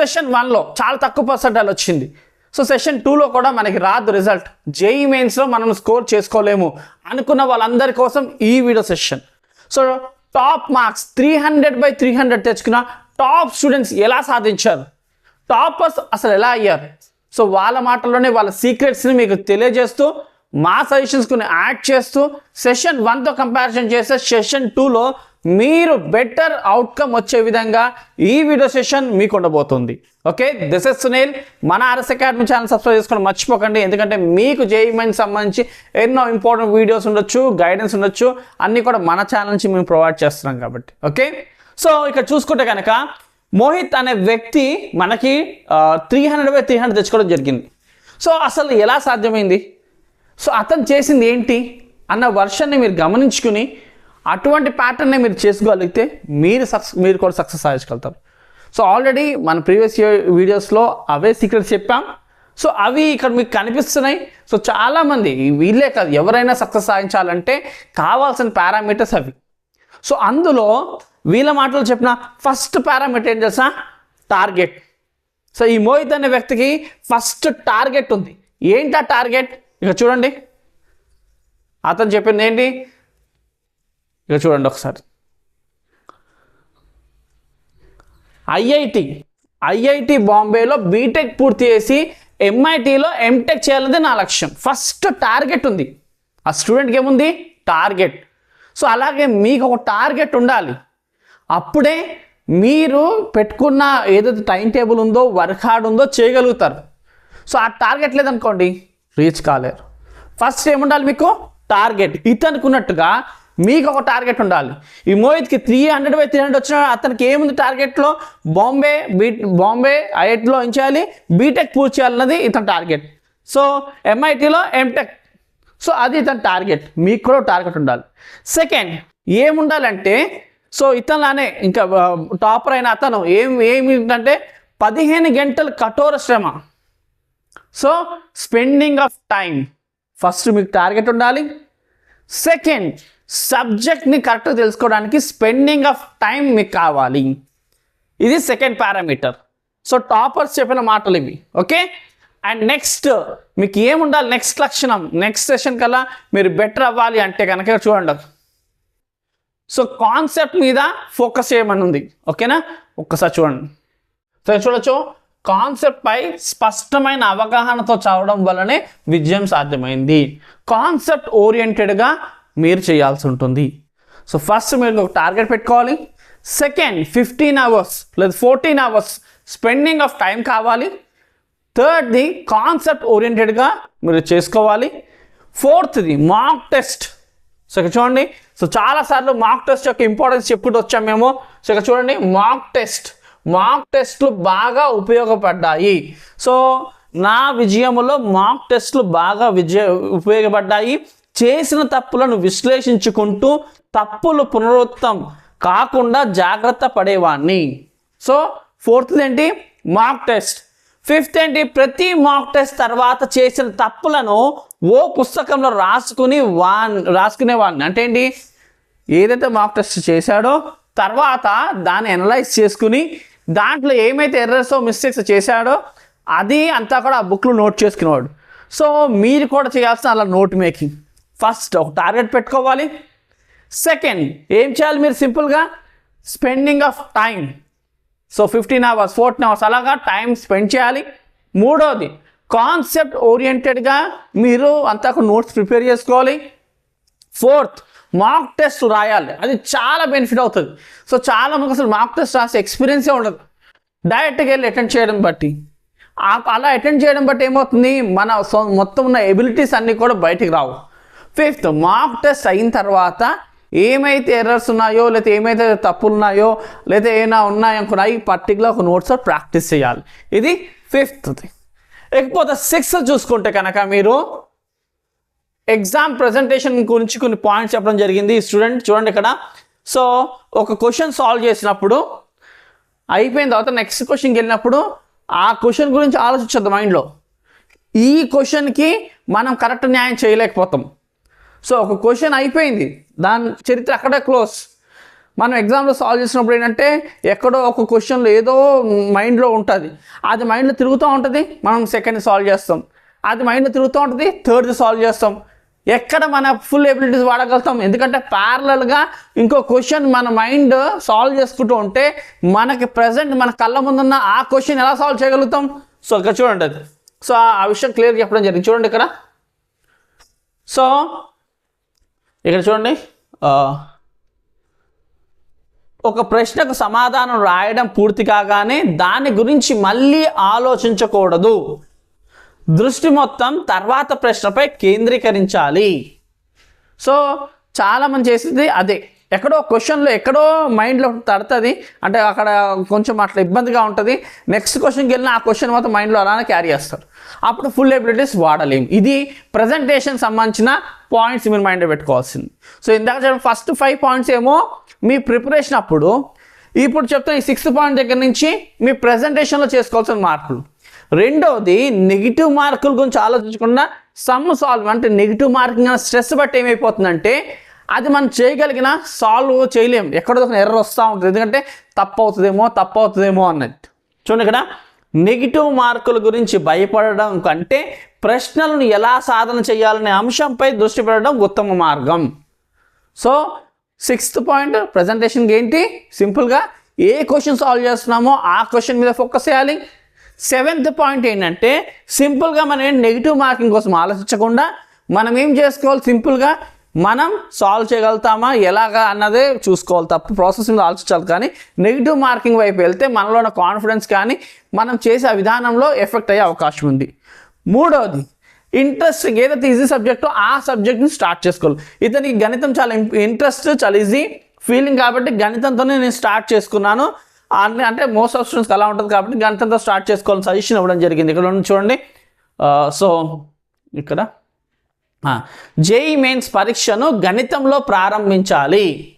Session వన్లో చాలా తక్కువ పర్సంటేజ్ వచ్చింది. సో సెషన్ టూలో కూడా మనకి రాదు రిజల్ట్ జేఈ మెయిన్స్లో మనం స్కోర్ చేసుకోలేము అనుకున్న వాళ్ళందరి కోసం ఈ video session so top marks three hundred by three hundred తెచ్చుకున్న టాప్ స్టూడెంట్స్ ఎలా సాధించారు? టాపర్స్ అసలు ఎలా అయ్యారు? సో వాళ్ళ మాటల్లోనే వాళ్ళ సీక్రెట్స్ని మీకు తెలియజేస్తూ మా సజెషన్స్ కొన్ని యాడ్ చేస్తూ సెషన్ వన్తో కంపారిజన్ చేస్తే సెషన్ టూలో మీరు బెటర్ అవుట్కమ్ వచ్చే విధంగా ఈ వీడియో సెషన్ మీకు ఉండబోతుంది. ఓకే దిస్ ఇస్ సునీల్ మన ఆర్ఎస్ అకాడమీ ఛానల్ సబ్స్క్రైబ్ చేసుకొని మర్చిపోకండి. ఎందుకంటే మీకు జేఈమెంట్ సంబంధించి ఎన్నో ఇంపార్టెంట్ వీడియోస్ ఉండొచ్చు గైడెన్స్ ఉండొచ్చు. అన్నీ కూడా మన ఛానల్ నుంచి మేము ప్రొవైడ్ చేస్తున్నాం కాబట్టి. ఓకే సో ఇక్కడ చూసుకుంటే కనుక మోహిత్ అనే వ్యక్తి మనకి three hundred by three hundred తెచ్చుకోవడం జరిగింది. సో అసలు ఎలా సాధ్యమైంది? సో అతను చేసింది ఏంటి? అన్న వర్షన్ని మీరు గమనించుకుని అటువంటి ప్యాటర్న్ని మీరు చేసుకోగలిగితే మీరు సక్సెస్ మీరు కూడా సక్సెస్ సాధించగలుగుతారు. సో ఆల్రెడీ మన ప్రీవియస్ వీడియోస్లో అవే సీక్రెట్స్ చెప్పాం. సో అవి ఇక్కడ మీకు కనిపిస్తున్నాయి. సో చాలామంది వీళ్ళే కాదు ఎవరైనా సక్సెస్ సాధించాలంటే కావాల్సిన పారామీటర్స్ అవి. సో అందులో వీళ్ళ మాటలు చెప్పిన ఫస్ట్ పారామీటర్ ఏం చేసిన టార్గెట్ సో ఈ మోహిత్ అనే వ్యక్తికి ఫస్ట్ టార్గెట్ ఉంది. ఏంటి ఆ టార్గెట్ ఇక చూడండి. అతను చెప్పింది ఏంటి? ఇక చూడండి ఒకసారి. ఐఐటి ఐఐటి బాంబేలో బీటెక్ పూర్తి చేసి ఎంఐటీలో ఎంటెక్ చేయాలనేది నా లక్ష్యం. ఫస్ట్ టార్గెట్ ఉంది. ఆ స్టూడెంట్కి ఏముంది? టార్గెట్. సో అలాగే మీకు ఒక టార్గెట్ ఉండాలి. అప్పుడే మీరు పెట్టుకున్న ఏదైతే టైం టేబుల్ ఉందో వర్క్ హార్డ్ ఉందో చేయగలుగుతారు. సో ఆ టార్గెట్ లేదనుకోండి రీచ్ కాలేరు. ఫస్ట్ ఏముండాలి మీకు? టార్గెట్. ఇతనుకున్నట్టుగా మీకు ఒక టార్గెట్ ఉండాలి. ఈ మోహిత్కి three hundred by three hundred వచ్చిన అతనికి ఏముంది టార్గెట్లో బాంబే బీ బాంబే ఐఐటిలో ఉంచాలి బీటెక్ పూర్తి చేయాలన్నది ఇతని టార్గెట్ సో ఎంఐటీలో ఎంటెక్ సో అది ఇతని టార్గెట్ మీకు కూడా టార్గెట్ ఉండాలి. సెకండ్ ఏముండాలంటే సో ఇతనిలానే ఇంకా టాపర్ అయిన అతను ఏం ఏమిటంటే పదిహేను గంటలు కఠోర శ్రమ. So spending of time first మీకు టార్గెట్ ఉండాలి. సెకండ్ సబ్జెక్ట్ని కరెక్ట్గా తెలుసుకోవడానికి స్పెండింగ్ ఆఫ్ టైం మీకు కావాలి. ఇది సెకండ్ పారామీటర్. సో టాపర్స్ చెప్పిన మాటలు ఇవి. ఓకే? అండ్ నెక్స్ట్ మీకు ఏముండాలి? నెక్స్ట్ లక్షణం. నెక్స్ట్ సెషన్ కల్లా మీరు బెటర్ అవ్వాలి అంటే కనుక చూడండి. సో కాన్సెప్ట్ మీద ఫోకస్ చేయమని ఉంది. ఓకేనా? ఒక్కసారి చూడండి. సో చూడొచ్చు. కాన్సెప్ట్ పై స్పష్టమైన అవగాహనతో చదవడం వల్లనే విజయం సాధ్యమైంది. కాన్సెప్ట్ ఓరియంటెడ్గా మీరు చేయాల్సి ఉంటుంది. సో ఫస్ట్ మీరు ఒక టార్గెట్ పెట్టుకోవాలి. సెకండ్ ఫిఫ్టీన్ అవర్స్ లేదా fourteen hours spending of time కావాలి. థర్డ్ది కాన్సెప్ట్ ఓరియంటెడ్గా మీరు చేసుకోవాలి. ఫోర్త్ది మాక్ టెస్ట్ సో ఇక్కడ చూడండి. సో చాలాసార్లు మాక్ టెస్ట్ యొక్క ఇంపార్టెన్స్ చెప్పుకుంటూ వచ్చాం మేము. సో ఇక్కడ చూడండి. మాక్ టెస్ట్ మాక్ టెస్ట్లు బాగా ఉపయోగపడ్డాయి. సో నా విజయములో మాక్ టెస్ట్లు బాగా విజయ ఉపయోగపడ్డాయి. చేసిన తప్పులను విశ్లేషించుకుంటూ తప్పులు పునరుత్తం కాకుండా జాగ్రత్త పడేవాడిని సో ఫోర్త్ ఏంటి మాక్ టెస్ట్. ఫిఫ్త్ ఏంటి ప్రతి మాక్ టెస్ట్ తర్వాత చేసిన తప్పులను ఓ పుస్తకంలో రాసుకుని వా రాసుకునేవాడిని అంటే ఏంటి? ఏదైతే మాక్ టెస్ట్ చేశాడో తర్వాత దాన్ని అనలైజ్ చేసుకుని దాంట్లో ఏమైతే ఎర్రర్స్ మిస్టేక్స్ చేశాడో అది అంతా కూడా ఆ బుక్లో నోట్ చేసుకునేవాడు. సో మీరు కూడా చేయాల్సిన అలా నోట్ మేకింగ్. ఫస్ట్ ఒక టార్గెట్ పెట్టుకోవాలి. సెకండ్ ఏం చేయాలి మీరు సింపుల్గా? Spending of time so fifteen hours fourteen hours అలాగా టైం స్పెండ్ చేయాలి. మూడోది కాన్సెప్ట్ ఓరియంటెడ్గా మీరు అంతా నోట్స్ ప్రిపేర్ చేసుకోవాలి. ఫోర్త్ మాక్ టెస్ట్ రాయాలి. అది చాలా బెనిఫిట్ అవుతుంది. సో చాలా మంది అసలు మాక్ టెస్ట్ రాసే ఎక్స్పీరియన్సే ఉండదు. డైరెక్ట్గా వెళ్ళి అటెండ్ చేయడం బట్టి. అలా అటెండ్ చేయడం బట్టి ఏమవుతుంది? మన సొ- మొత్తం ఉన్న ఎబిలిటీస్ అన్నీ కూడా బయటికి రావు. ఫిఫ్త్ మాక్ టెస్ట్ అయిన తర్వాత ఏమైతే ఎర్రర్స్ ఉన్నాయో లేకపోతే ఏమైతే తప్పులు ఉన్నాయో లేదా ఏమైనా ఉన్నాయనుకున్నా ఈ పర్టికులర్ ఒక నోట్స్ ప్రాక్టీస్ చేయాలి. ఇది ఫిఫ్త్ది. ఇకపోతే సిక్స్త్ చూసుకుంటే కనుక మీరు ఎగ్జామ్ ప్రజెంటేషన్ గురించి కొన్ని పాయింట్స్ చెప్పడం జరిగింది. స్టూడెంట్ చూడండి ఇక్కడ. సో ఒక క్వశ్చన్ సాల్వ్ చేసినప్పుడు అయిపోయిన తర్వాత నెక్స్ట్ క్వశ్చన్కి వెళ్ళినప్పుడు ఆ క్వశ్చన్ గురించి ఆలోచించద్దు మైండ్లో ఈ క్వశ్చన్కి మనం కరెక్ట్ న్యాయం చేయలేకపోతాం. సో ఒక క్వశ్చన్ అయిపోయింది. దాని చరిత్ర అక్కడే క్లోజ్ మనం ఎగ్జామ్లో సాల్వ్ చేసినప్పుడు ఏంటంటే ఎక్కడో ఒక క్వశ్చన్లో ఏదో మైండ్లో ఉంటుంది. అది మైండ్లో తిరుగుతూ ఉంటుంది మనం సెకండ్ సాల్వ్ చేస్తాం. అది మైండ్లో తిరుగుతూ ఉంటుంది థర్డ్ సాల్వ్ చేస్తాం. ఎక్కడ మన ఫుల్ ఎబిలిటీస్ వాడగలుగుతాం? ఎందుకంటే ప్యారలల్గా ఇంకో క్వశ్చన్ మన మైండ్ సాల్వ్ చేసుకుంటూ ఉంటే మనకి ప్రజెంట్ మన కళ్ళ ముందున్న ఆ క్వశ్చన్ ఎలా సాల్వ్ చేయగలుగుతాం? సో ఇక్కడ చూడండి అది. సో ఆ విషయం క్లియర్ చెప్పడం జరిగింది. చూడండి ఇక్కడ. సో ఇక్కడ చూడండి ఒక ప్రశ్నకు సమాధానం రాయడం పూర్తి కాగానే దాని గురించి మళ్ళీ ఆలోచించకూడదు. దృష్టి మొత్తం తర్వాత ప్రశ్నపై కేంద్రీకరించాలి. సో చాలా చేసింది అదే. ఎక్కడో క్వశ్చన్లో ఎక్కడో మైండ్లో తడుతుంది. అంటే అక్కడ కొంచెం అట్లా ఇబ్బందిగా ఉంటుంది. నెక్స్ట్ క్వశ్చన్కి వెళ్ళిన ఆ క్వశ్చన్ మొత్తం మైండ్లో అలానే క్యారీ చేస్తారు. అప్పుడు ఫుల్ ఎబిలిటీస్ వాడలేం ఇది ప్రజెంటేషన్ సంబంధించిన పాయింట్స్ మీరు మైండ్లో పెట్టుకోవాల్సింది. సో ఇందాక చెప్పిన ఫస్ట్ ఫైవ్ పాయింట్స్ ఏమో మీ ప్రిపరేషన్ అప్పుడు. ఇప్పుడు చెప్తాను ఈ సిక్స్త్ పాయింట్ దగ్గర నుంచి మీ ప్రజెంటేషన్లో చేసుకోవాల్సిన మార్కులు. రెండోది నెగిటివ్ మార్కుల గురించి ఆలోచించకుండా సమ్ సాల్వ్ అంటే నెగిటివ్ మార్కింగ్ అనే స్ట్రెస్ బట్టి ఏమైపోతుందంటే అది మనం చేయగలిగిన సాల్వ్ చేయలేం. ఎక్కడో ఒక ఎర్ర వస్తూ ఉంటుంది. ఎందుకంటే తప్పు అవుతుందేమో తప్పు అవుతుందేమో అన్నట్టు. చూడండి ఇక్కడ నెగిటివ్ మార్కుల గురించి భయపడడం కంటే ప్రశ్నలను ఎలా సాధన చేయాలనే అంశంపై దృష్టి పెట్టడం ఉత్తమ మార్గం. సో సిక్స్త్ పాయింట్ ప్రజెంటేషన్కి ఏంటి? సింపుల్గా ఏ క్వశ్చన్ సాల్వ్ చేస్తున్నామో ఆ క్వశ్చన్ మీద ఫోకస్ చేయాలి. సెవెంత్ పాయింట్ ఏంటంటే సింపుల్గా మనం నెగిటివ్ మార్కింగ్ కోసం ఆలోచించకుండా మనం ఏం చేసుకోవాలి? సింపుల్గా మనం సాల్వ్ చేయగలుగుతామా? ఎలాగా అన్నదే చూసుకోవాలి తప్ప ప్రాసెస్ మీద ఆలోచించాలి. కానీ నెగిటివ్ మార్కింగ్ వైపు వెళ్తే మనలో ఉన్న కాన్ఫిడెన్స్ కానీ మనం చేసే విధానంలో ఎఫెక్ట్ అయ్యే అవకాశం ఉంది. మూడవది ఇంట్రెస్ట్ ఏదైతే ఈజీ సబ్జెక్టో ఆ సబ్జెక్ట్ని స్టార్ట్ చేసుకోవాలి. ఇతనికి గణితం చాలా ఇంట్రెస్ట్ చాలా ఈజీ ఫీలింగ్ కాబట్టి గణితంతోనే నేను స్టార్ట్ చేసుకున్నాను. అన్ని అంటే మోస్ట్ ఆఫ్ స్టూడెంట్స్కి అలా ఉంటుంది కాబట్టి గణితంతో స్టార్ట్ చేసుకోవాలని సజెషన్ ఇవ్వడం జరిగింది. ఇక్కడ చూడండి. సో ఇక్కడ జేఈ మెయిన్స్ పరీక్షను గణితంలో ప్రారంభించాలి.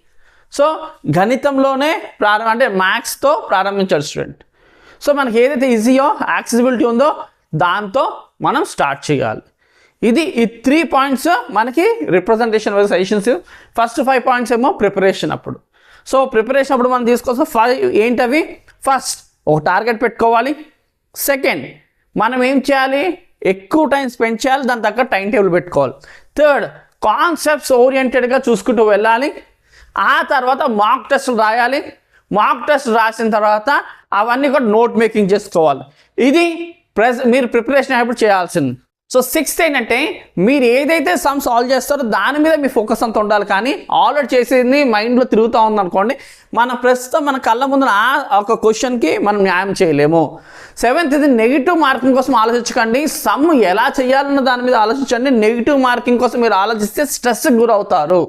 సో గణితంలోనే ప్రారంభ అంటే మ్యాథ్స్తో ప్రారంభించాడు స్టూడెంట్ సో మనకి ఏదైతే ఈజీయో యాక్సెసిబిలిటీ ఉందో దాంతో మనం స్టార్ట్ చేయాలి. ఇది ఈ త్రీ పాయింట్స్ మనకి representation wise suggestions first five points ఏమో ప్రిపరేషన్ అప్పుడు. సో ప్రిపరేషన్ అప్పుడు మనం తీసుకోవచ్చు ఫైవ్ ఏంటవి? ఫస్ట్ ఒక టార్గెట్ పెట్టుకోవాలి. సెకండ్ మనం ఏం చేయాలి? ఎక్కువ టైం స్పెండ్ చేయాలి దాని తగ్గ టైం టేబుల్ పెట్టుకోవాలి. థర్డ్ కాన్సెప్ట్స్ ఓరియంటెడ్గా చూసుకుంటూ వెళ్ళాలి. ఆ తర్వాత మాక్ టెస్ట్లు రాయాలి. మాక్ టెస్ట్ రాసిన తర్వాత అవన్నీ కూడా నోట్ మేకింగ్ చేసుకోవాలి. ఇది ప్రెస్ మీరు ప్రిపరేషన్ అయినప్పుడు చేయాల్సింది. సో సిక్స్త్ ఏంటంటే మీరు ఏదైతే సమ్ సాల్వ్ చేస్తారో దాని మీద మీ ఫోకస్ అంతా ఉండాలి. కానీ ఆల్రెడీ చేసేది మైండ్లో తిరుగుతూ ఉందనుకోండి మన ప్రస్తుతం మన కళ్ళ ముందు ఆ ఒక క్వశ్చన్కి మనం న్యాయం చేయలేము. సెవెంత్ ఇది నెగిటివ్ మార్కింగ్ కోసం ఆలోచించకండి. సమ్ ఎలా చేయాలన్న దాని మీద ఆలోచించండి. నెగిటివ్ మార్కింగ్ కోసం మీరు ఆలోచిస్తే స్ట్రెస్కి గురవుతారు.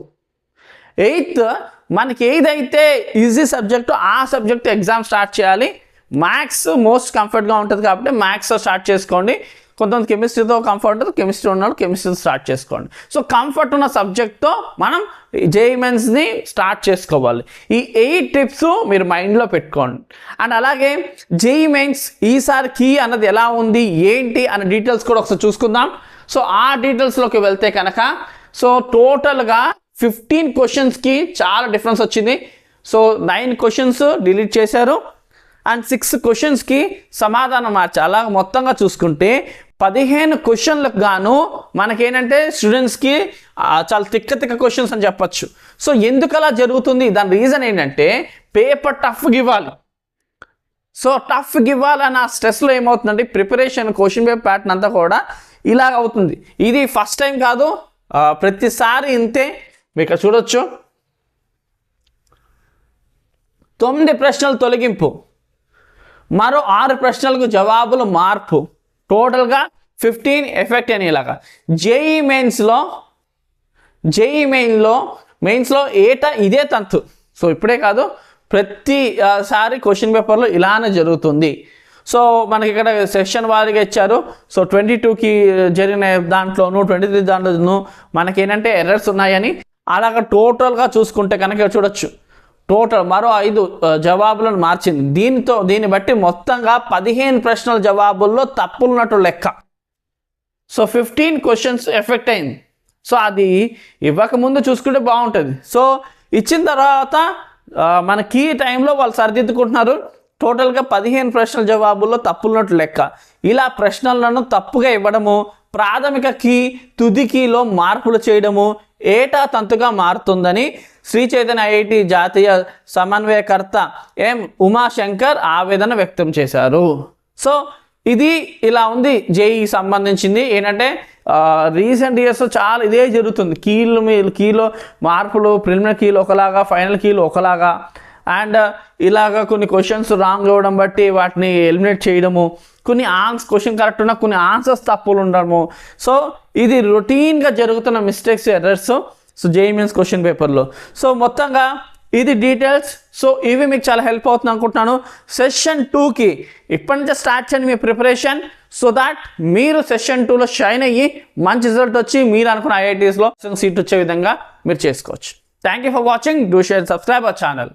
ఎయిత్ మనకి ఏదైతే ఈజీ సబ్జెక్టు ఆ సబ్జెక్ట్ ఎగ్జామ్ స్టార్ట్ చేయాలి. మ్యాథ్స్ మోస్ట్ కంఫర్ట్గా ఉంటుంది కాబట్టి మ్యాథ్స్ స్టార్ట్ చేసుకోండి. కొంతమంది కెమిస్ట్రీతో కంఫర్ట్ ఉంటుంది కెమిస్ట్రీ ఉన్నాడు కెమిస్ట్రీ స్టార్ట్ చేసుకోండి. సో కంఫర్ట్ ఉన్న సబ్జెక్ట్తో మనం జేఈమెన్స్ని స్టార్ట్ చేసుకోవాలి. ఈ ఎయిట్ టిప్స్ మీరు మైండ్లో పెట్టుకోండి. అండ్ అలాగే జేఈమెన్స్ ఈసారి కీ అన్నది ఎలా ఉంది ఏంటి అనే డీటెయిల్స్ కూడా ఒకసారి చూసుకుందాం. సో ఆ డీటెయిల్స్లోకి వెళ్తే కనుక సో టోటల్గా ఫిఫ్టీన్ క్వశ్చన్స్కి చాలా డిఫరెన్స్ వచ్చింది. సో నైన్ క్వశ్చన్స్ డిలీట్ చేశారు. అండ్ సిక్స్ క్వశ్చన్స్కి సమాధానం మార్చి అలా మొత్తంగా చూసుకుంటే పదిహేను క్వశ్చన్లకు గాను మనకేంటంటే స్టూడెంట్స్కి చాలా తిక్క తిక్క క్వశ్చన్స్ అని చెప్పచ్చు సో ఎందుకు అలా జరుగుతుంది దాని రీజన్ ఏంటంటే పేపర్ టఫ్గా ఇవ్వాలి సో టఫ్గా ఇవ్వాలన్న స్ట్రెస్లో ఏమవుతుందంటే ప్రిపరేషన్ క్వశ్చన్ పేపర్ ప్యాటర్న్ అంతా కూడా ఇలాగ అవుతుంది ఇది ఫస్ట్ టైం కాదు ప్రతిసారి ఇంతే మీకు చూడొచ్చు తొమ్మిది ప్రశ్నలు తొలగింపు మరో ఆరు ప్రశ్నలకు జవాబులు మార్పు. టోటల్గా ఫిఫ్టీన్ ఎఫెక్ట్ అని ఇలాగా జేఈ మెయిన్స్లో జేఈ మెయిన్లో మెయిన్స్లో ఏటా ఇదే తంతు. సో ఇప్పుడే కాదు ప్రతిసారి క్వశ్చన్ పేపర్లో ఇలానే జరుగుతుంది. సో మనకి ఇక్కడ సెషన్ వారీగా ఇచ్చారు. సో ట్వంటీ టూకి జరిగిన దాంట్లోనూ ట్వంటీ త్రీ దాంట్లోనూ మనకి ఏంటంటే ఎర్రర్స్ ఉన్నాయని అలాగ టోటల్గా చూసుకుంటే కనుక చూడొచ్చు. టోటల్ మరో ఐదు జవాబులను మార్చింది. దీనితో దీన్ని బట్టి మొత్తంగా పదిహేను ప్రశ్నల జవాబుల్లో తప్పులున్నట్టు లెక్క. సో ఫిఫ్టీన్ క్వశ్చన్స్ ఎఫెక్ట్ అయింది. సో అది ఇవ్వకముందు చూసుకుంటే బాగుంటుంది. సో ఇచ్చిన తర్వాత మన మనకి ఈ టైంలో వాళ్ళు సరిదిద్దుకుంటున్నారు. టోటల్గా పదిహేను ప్రశ్నల జవాబుల్లో తప్పులున్నట్టు లెక్క. ఇలా ప్రశ్నలను తప్పుగా ఇవ్వడము ప్రాథమిక కీ తుది కీలో మార్పులు చేయడము ఏటా తంతుగా మారుతుందని శ్రీ చైతన్య ఐఐటి జాతీయ సమన్వయకర్త ఎం ఉమాశంకర్ ఆవేదన వ్యక్తం చేశారు. సో ఇది ఇలా ఉంది జేఈ సంబంధించింది. ఏంటంటే రీసెంట్ ఇయర్స్లో చాలా ఇదే జరుగుతుంది. కీలు మీ- కీలో మార్పులు ప్రిలిమినరీ కీలు ఒకలాగా ఫైనల్ కీలు ఒకలాగా. అండ్ uh, ఇలాగ కొన్ని క్వశ్చన్స్ రాంగ్ అవ్వడం బట్టి వాటిని ఎలిమినేట్ చేయడము కొన్ని ఆన్స్ క్వశ్చన్ కరెక్ట్ ఉన్న కొన్ని ఆన్సర్స్ తప్పులు ఉండడము. సో ఇది రొటీన్గా జరుగుతున్న mistakes errors so JEE Mains question పేపర్లో సో మొత్తంగా ఇది డీటెయిల్స్ సో ఇవి మీకు చాలా హెల్ప్ అవుతుంది అనుకుంటున్నాను. సెషన్ టూకి ఇప్పటి నుంచే స్టార్ట్ చేయండి మీ ప్రిపరేషన్ సో దాట్ మీరు సెషన్ టూలో షైన్ అయ్యి మంచి రిజల్ట్ వచ్చి మీరు అనుకున్న ఐఐటీస్లో సీట్ వచ్చే విధంగా మీరు చేసుకోవచ్చు. Thank you for watching do share subscribe our channel